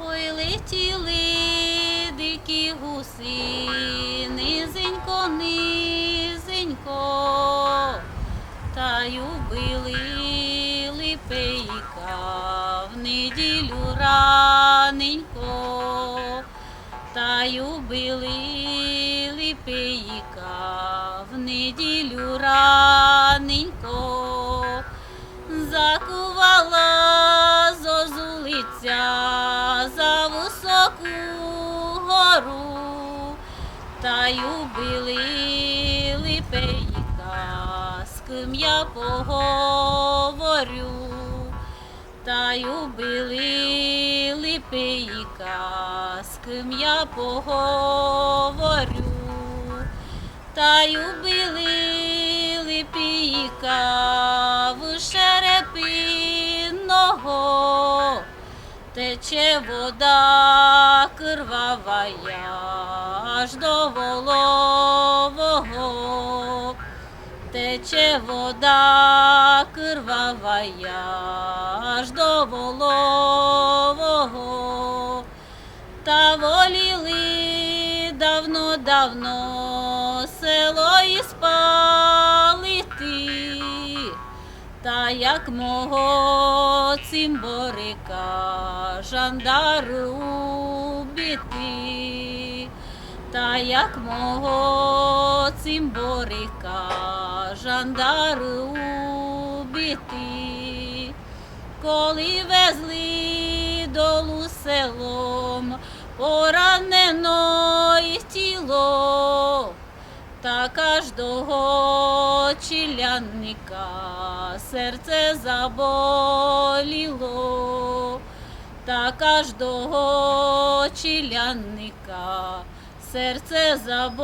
Ой, летіли дикі гуси, низенько, низенько, та й убили липейка в неділю раненько, та й гору, та й убили липейка, з ким я поговорю, та й убили липейка, з ким я поговорю, та й убили липійка тече вода кривавая аж до волового, тече вода кривавая аж до волового, та воліли давно-давно село і спалити, та як мого цимборика жандару убити, та як мого цимборика жандару убити, коли везли долу селом поранено й тіло, та кожного чилянника серце заболіло, та кожного чилянника серце заболіло.